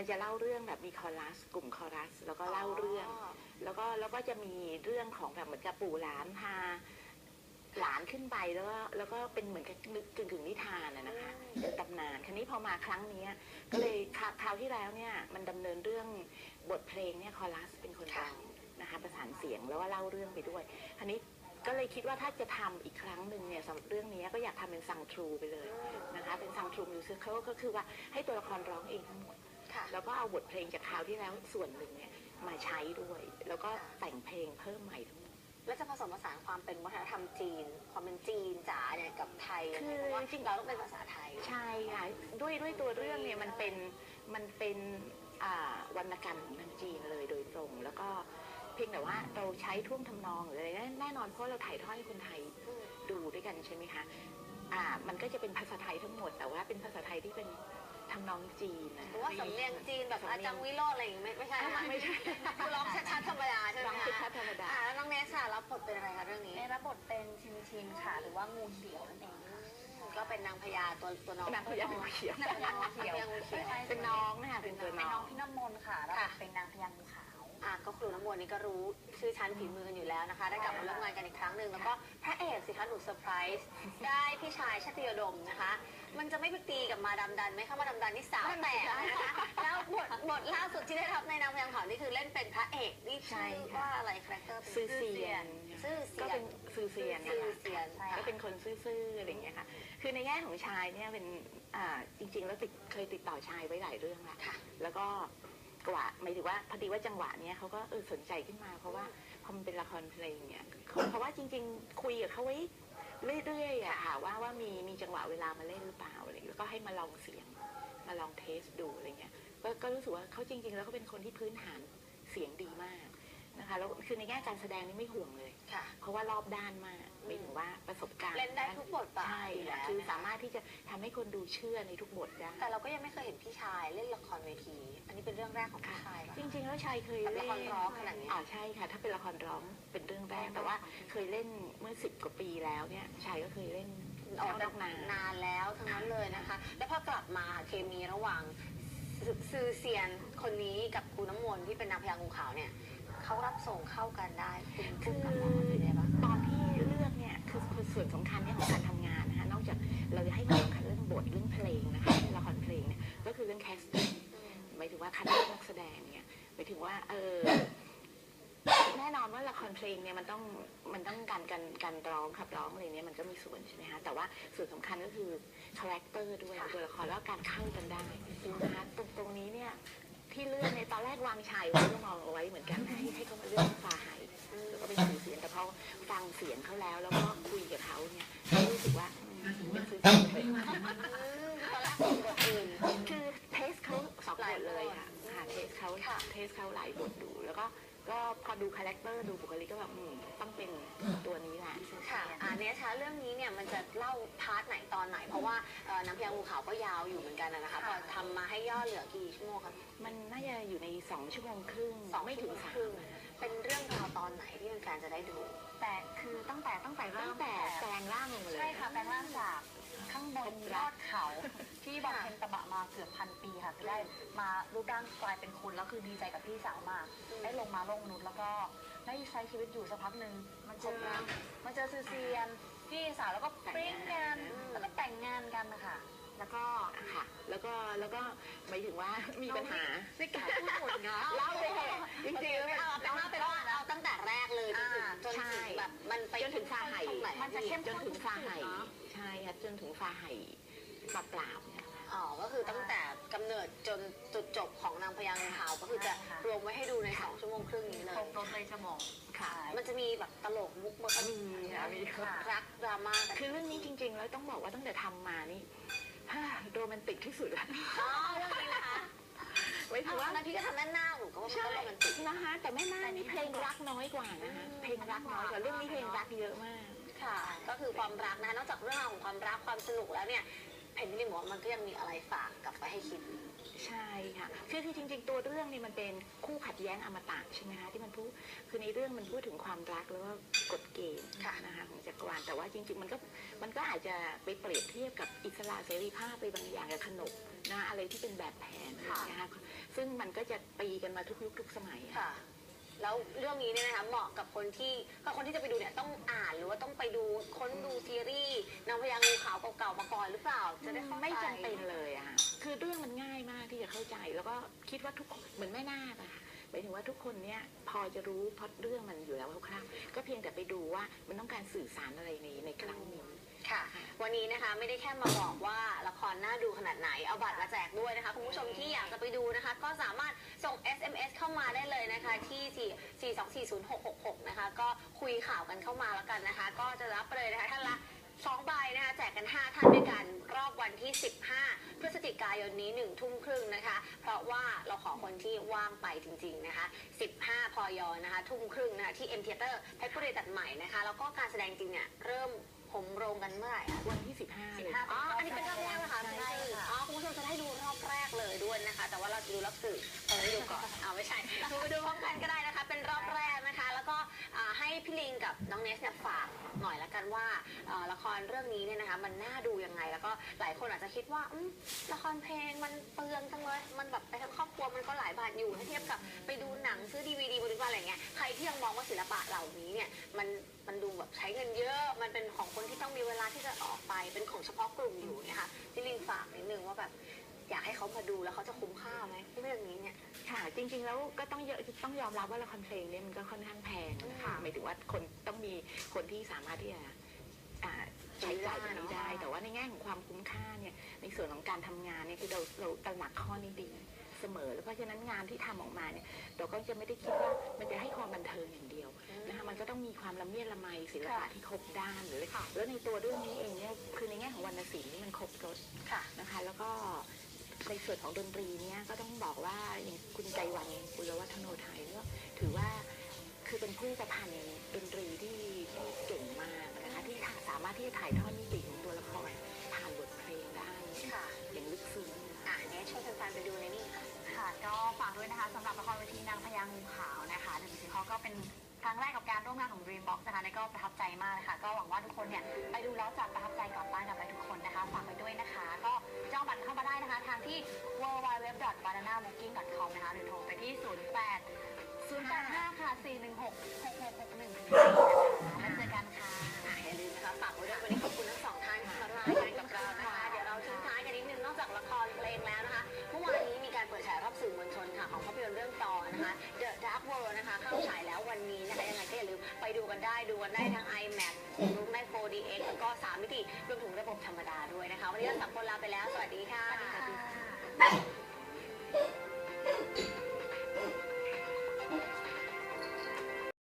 มันจะเล่าเรื่องแบบมีคอรัส กลุ่มคอรัส แล้วก็เล่าเรื่อง แล้วก็แล้วก็จะมีเรื่องของแบบเหมือนกับปู่หลานพาหลานขึ้นไปแล้วก็แล้วก็เป็นเหมือนกับนึกกึ่งกึ่งๆนิทานอะนะคะเป็นตำนานครั้นี้พอมาครั้งเนี้ยก็เลยคราวคราวที่แล้วเนี่ยมันดำเนินเรื่องบทเพลงเนี่ยคอรัสเป็นคนร้องนะคะประสานเสียงแล้วก็เล่าเรื่องไปด้วยคราวนี้ก็เลยคิดว่าถ้าจะทำอีกครั้งหนึ่งเนี่ยสำหรับเรื่องนี้ก็อยากทำเป็นซังทรูไปเลยนะคะเป็นซังทรูมิวสิคก็คือว่าให้ตัวละครร้องเองทั้งหมดค่ะ แล้วก็เอาบทเพลงจากคราวที่แล้วส่วนหนึ่งเนี่ยมาใช้ด้วย แล้วก็แต่งเพลงเพิ่มใหม่ทั้งหมด แล้วจะผสมผสานความเป็นวัฒนธรรมจีน ความเป็นจีนจ๋าเนี่ยกับไทยยังไงคือเพราะว่าจริงเราต้องเป็นภาษาไทย ใช่ค่ะด้วยด้วยตัวเรื่องเนี่ยมันเป็นมันเป็นอ่าวรรณกรรมของทางจีนเลยโดยตรง แล้วก็เพียงแต่ว่าเราใช้ท่วงทำนองหรืออะไรแน่นอนเพราะเราถ่ายทอดให้คนไทยดูด้วยกันใช่ไหมคะอ่ามันก็จะเป็นภาษาไทยทั้งหมด แต่ว่าเป็นภาษาไทยที่เป็น ทำนองจีนนะหรือว่าสำเนียงจีนแบบอาจังวิโรจน์อะไรอย่างงี้ไม่ไม่ใช่อ่านะไม่ใช่คือร้องชัดๆธรรมดาใช่ไหมร้องคะชัดๆธรรมดา อ่าแล้วน้องเนสค่ะรับบทเป็นอะไรคะเรื่องนี้ ในรับบทเป็นชินชินค่ะ หรือว่างูเขียวนั่นเองก็เป็นนางพญาตัวตัวน้องนางพญางูเขียว นางพญางูเขียวนางพญางูเขียวเป็นน้องนะคะเป็นตัวเป็นน้น้อองงพี่น้ำมนต์ค่ะแล้วค่ะ เป็นนางพญางูขาว อะก็ครูน้ำมนต์นี่ก็รู้ชื่อชั้นฝีมือกันอยู่แล้วนะคะ ได้กลับมาร่วมงานกันอีกครั้งหนึ่งแล้วก็พระเอกสิคะหนูเซอร์ไพรส์ได้พี่ชายชาติยดมนะคะ มันจะไม่ไปตีกับมาดามดันไหมคะมาดามดันนี่สาวแตกนะคะแล้วบทบทล่าสุดที่ได้รับในนางพญางูขาวนี่คือเล่นเป็นพระเอกนี่ชื่อว่าอะไรคาแรคเตอร์เป็นซื่อเซียน ซื่อเซีก็ยเป็นนซื่อเซียนนะซื่อคะเซียนใช่ก็เป็นคนซื่อๆอะไรอย่างเงี้ยค่ะ คือในแง่ของชายเนี่ยเป็นอ่าจริง ๆ แล้วติดเคยติดต่อชายไว้หลายเรื่องละค่ะ แล้วก็กว่าหมายถึงว่าพอดีว่าจังหวะเนี้ยเขาก็เออสนใจขึ้นมาเพราะว่าพอมันเป็นละครเพลงเนี่ยเขาเพราะว่าจริง ๆ คุยกับเขาไว้ เรื่อยๆอะค่ะว่าว่ามีมีจังหวะเวลามาเล่นหรือเปล่าอะไรอย่างเงี้ยแล้วก็ให้มาลองเสียงมาลองเทสดูอะไรเงี้ยก็ก็รู้สึกว่าเขาจริง ๆ แล้วเขาเป็นคนที่พื้นฐานเสียงดีมากนะคะแล้วคือในแง่การแสดงนี่ไม่ห่วงเลย ค่ะ เพราะว่ารอบด้านมากหมายถึงว่าประสบการณ์เล่นได้ทุกบทบาทใช่อยู่ค่ะแล้วคือนะคะสามารถที่จะทำให้คนดูเชื่อในทุกบทได้ แต่เราก็ยังไม่เคยเห็นพี่ชายเล่นละครเวที อันนี้เป็นเรื่องแรกของพี่ชายเหรอ จริงๆแล้วชายเคยกับเล่ละนครร้องขนาดนี้อ่าใช่ค่ะ ถ้าเป็นละครร้องเป็นเรื่องแรกแต่ว่าเคยเล่นเมื่อสิบกว่าปีแล้วเนี่ยชายก็เคยเล่นออกนจาอกกนานนานแล้วทั้งนั้นเลยนะคะ แล้วพอกลับมาเคมีระหว่างซือเซียนคนนี้กับครูน้ำมนต์ที่เป็นนางพญางูขาวเนี่ยเขารับส่งเข้ากันได้คุณคืพูดอกับหมอเป็นไงบ้างตอนที่เลือกเนี่ยคือคือส่วนสำคัญเนี่ยของการทำงานนะคะนอกจากเราจะให้ความสำคัญเรื่องบทเรื่องเพลงนะคะเรื่องละครเพลงเนี่ยก็คือเรื่องแคสติ้งหมายถึงว่าคัดเลือกนักแสดงเนี่ยหมาย ถึงว่า เออแน่นอนว่าละครเพลงเนี่ยมันต้องมันต้องการการการร้องขับร้องอะไรเนี่ยมันก็มีส่วนใช่ไหมคะแต่ว่าส่วนสำคัญก็คือคาแรคเตอร์ด้วยตัวละครแล้วก็การเข้ากันได้นะคะตรงตรงนี้เนี่ยที่เลือกในตอนแรกวางชายไว้ก็มองเอาไว้เหมือนกันให้ให้เขามาเลือกฟาไฮแล้วก็เป็นสื่อเสียงแต่พอฟังเสียงเขาแล้ว แล้วก็คุยกับเขาเนี่ยก็รู้สึกว่าอืมเป็นสื่อเสียงเลยตอนแรกส่งบทอื่นคือเทสเขาสองบทเลยค่ะค่ะเท สเขาค่ะเทสเขาหลายบทดู แล้วก็ก็พอดูคาแรคเตอร์ดูบุคลิกก็แบบอืมต้องเป็นตัวนี้แหละ ค่ะอันนี้ช้าเรื่องนี้เนี่ยมันจะเล่าพาร์ทไหนตอนไหน เพราะว่าเอ่อน้ำพญางูขาวก็ยาวอยู่เหมือนกันนะนะคะพอทำมาให้ย่อเหลือกี่ชั่วโมงคะมันน่าจะอยู่ในสองชั่วโมงครึ่งสองไม่ถึงชั่วโมงสามครึ่งเป็นเรื่องราวตอนไหนที่แฟนๆจะได้ดู แต่คือตั้งแต่ตั้งแต่เริ่ตั้มงแต่แปลงร่างลงมาเลย ใช่ค่ะแปลงร่างจากข้างบนยอดเขา ที่บำเพ็ญตบะมาเกือบพันปีค่ะคือได้มารูปร่างกลายเป็นคนแล้วคือดีใจกับพี่สาวมากได้ลงมาโลกมนุษย์แล้วก็ได้ใช้ชีวิตอยู่สักพักหนึ่งมันเจอมันเจอซูเซียนพี่สาวแล้วก็ปริ้งกันแล้วก็แต่งงานกันนะคะแล้วก็ค่ะ แล้วก็แล้วก็หมายถึงว่ามีปัญหาไม่กล้าพูดหมดเนาะเล่าเลยจริงๆไม่เอาเป็นว่าเป็นว่าเอาตั้งแต่แรกเลยจนถึงอ่าจนใช่ถึงแบบมันไปจนถึงฟาไห่ตรงไหนมันจะเข้มจนถึงฟาไห่ ใช่ค่ะจนถึงฟาไห่เปล่าๆเนี่ยอ๋อ ก็คือตั้งแต่กำเนิดจนจุดจบของนางพญางูขาวก็คือจะรวมไว้ให้ดูในสองชั่วโมงครึ่งนี้เลครย บรถเลยสมอง ค่ะ มันจะมีแบบตลกมุกมันก็มีค่ะมีค่ะ รักดราม่ากันคือเรื่องนี้จริงๆ แล้วต้องบอกว่าตั้งแต่ทำมานี่ฮ่าโรแมนติกที่สุดแล้วอ๋อเรื่องนี้นะคะไว้ถืถืออว่าว่านาทีก็ทำแม่นาคหนูก็ว่ามันใช่ก็โรแมนติก นะคะแต่แม่นาคนี่เพลงรักน้อยกว่านะคะเพลงรักน้อยกว่าเรื่องนี้เพลงรักเยอะมาก ค่ะ ก็คือความรักนะคะนอกจากเรื่องราวของความรักความสนุกแล้วเนี่ยเพนนี่บอกว่ามันก็ยังมีอะไรฝากกลับไปให้คิด ใช่ค่ะคือคือจริง ๆ ตัวเรื่องนี่มันเป็นคู่ขัดแย้งอมตะใช่ไหมคะที่มันพูดคือในเรื่องมันพูดถึงความรักแล้วก็กฎเกณฑ์ค่ะ นะคะของจักรวาลแต่ว่าจริง ๆ มันก็มันก็อาจจะไปเปรียบเทียบกับอิสระเสรีภาพไปบางอย่างกับขนบนะอะไรที่เป็นแบบแผนนะคะซึ่งมันก็จะตีกันมาทุกยุคทุกสมัยอะ ค่ะแล้ว เรื่องนี้เนี่ยนะคะเหมาะกับคนที่ก็คนที่จะไปดูเนี่ยต้องอ่านหรือว่าต้องไปดูค้นดูซีรีส์นางพญางูขาวเก่าๆมาก่อนหรือเปล่า จะได้เข้าใจไม่จำเป็นเลยอะค่ะคือเรื่องมันง่ายมากที่จะเข้าใจ แล้วก็คิดว่าทุกคนเหมือนแม่นาคอะค่ะหมายถึงว่าทุกคนเนี่ยพอจะรู้พล็อตเรื่องมันอยู่แล้วคร่าวๆก็เพียงแต่ไปดูว่ามันต้องการสื่อสารอะไรในในครั้งนี้ ค่ะ วันนี้นะคะไม่ได้แค่มาบอกว่าละครน่าดูขนาดไหน เอาบัตรมาแจกด้วยนะคะคุณผู้ชมที่อยากจะไปดูนะคะ ก็สามารถส่ง SMS เข้ามาได้เลยนะคะ ที่ 4 4 2 4 0 6 6 6 นะคะ ก็คุยข่าวกันเข้ามาแล้วกันนะคะ ก็จะรับไปเลยนะคะท่านละสองใบนะคะแจกกัน 5 ท่านด้วยกันรอบวันที่ 15 พฤศจิกายนนี้1ทุ่มครึ่งนะคะ เพราะว่าเราขอคนที่ว่างไปจริง ๆ นะคะ 15พยนะคะ ทุ่มครึ่งนะคะ ที่ M Theater เพชรบุรีตัดใหม่นะคะ แล้วก็การแสดงจริงเนี่ยเริ่ม ผมโรงกันเมื่อไหร่อะ วันที่ 15เลย15อ๋อ อันนี้เป็นรอบแรกนะคะใช่ใช่ค่ะอ๋อ คุณผู้ชมจะได้ดูรอบแรกเลยด้วยนะคะ แต่ว่าเราจะดูรอบสื่อเอาไว้ดูก่อนเอาไม่ใช่ดูไปดูพร้อมกันก็ได้นะคะ เป็นรอบแรกนะคะ แล้วก็อ่าให้พี่ลิงกับน้องเนสเนี่ยฝากหน่อยละกันว่าเอ่อละครเรื่องนี้เนี่ยนะคะ มันน่าดูยังไง แล้วก็หลายคนอาจจะคิดว่าอืมละครเพลงมันเปลืองจังเลย มันแบบไปทั้งครอบครัวมันก็หลายบาทอยู่ถ้าเทียบกับไปดูหนังซื้อดีวีดีบริวารอะไรเงี้ยใคร ที่ยังมองว่าศิลปะเหล่านี้เนี่ยมันมันดูแบบใช้เงินเยอะ มันเป็นของคนที่ต้องมีเวลาที่จะออกไป เป็นของเฉพาะกลุ่มอยู่นะคะพี่ลิงฝากนิดนึงว่าแบบอยากให้เขามาดูแล้วเขาจะคุ้มค่าไหมเรื่องนี้เนี่ยค่ะจริง ๆ แล้วก็ต้องเยอะต้องยอมรับว่าละครเพลงเนี่ยมันก็ค่อนข้างแพงนะคะค่ะหมายถึงว่าคนต้องมีคนที่สามารถที่จะอ่าใช้จ่ายตรงนี้ได้ แต่ว่าในแง่ของความคุ้มค่าเนี่ยในส่วนของการทำงานเนี่ยคือเราเราตระหนักข้อนี้ดีเสมอ แล้วเพราะฉะนั้นงานที่ทำออกมาเนี่ยเราก็จะไม่ได้คิดว่ามันจะให้ความบันเทิง ก็ต้องมีความละเมียดละไมศิลปะที่ครบด้านหรือแล้วในตัวเรื่องนี้เองเนี่ยคือในแง่ของวรรณศิลป์นี่มันครบรถค่ะนะคะ แล้วก็ในส่วนของดนตรีเนี่ยก็ต้องบอกว่าอย่างคุณใจวันบุรวัฒโนไทยก็ถือว่าคือเป็นผู้ประพันธ์ดนตรีที่ที่เก่งมากนะคะที่สามารถที่จะถ่ายทอดมิติของตัวละครผ่านบทเพลงได้ค่ะอย่างลึกซึ้งอะเนี่ยชวนแฟนๆไปดูในนี่ค่ะ ค่ะ ก็ฝากด้วยนะคะสำหรับละครเวทีนางพญางูขาวนะคะหนึ่งสีเขาก็เป็น ครั้งแรกกับการร่วมงานของ Dreambox นะคะนี่ก็ประทับใจมากเลยค่ะก็หวังว่าทุกคนเนี่ยไปดูแล้วจะประทับใจกลับบ้านกลับไปทุกคนนะคะฝากไปด้วยนะคะ ก็จองบัตรเข้ามาได้นะคะ ทางที่ www.bananabooking.com นะคะหรือโทรไปที่ 08 085ค่ะ416 6661 ได้ดูกันได้ทั้ง iMac ดูได้ 4DX แล้วก็ 3 มิติรวมถึงระบบธรรมดาด้วยนะคะ วันนี้เราสามคนลาไปแล้ว สวัสดีค่ะ สวัสดีค่ะ